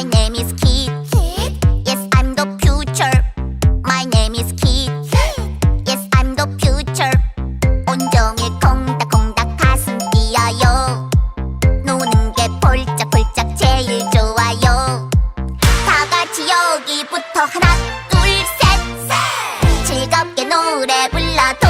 My name is Kid. Kid? Yes, I'm the future. My name is Kid. Kid? Yes, I'm the future. 온종일 콩닥콩닥 가슴 뛰어요. 노는 게 폴짝폴짝 제일 좋아요. 다 같이 여기부터 하나, 둘, 셋. 셋. 즐겁게 노래 불러도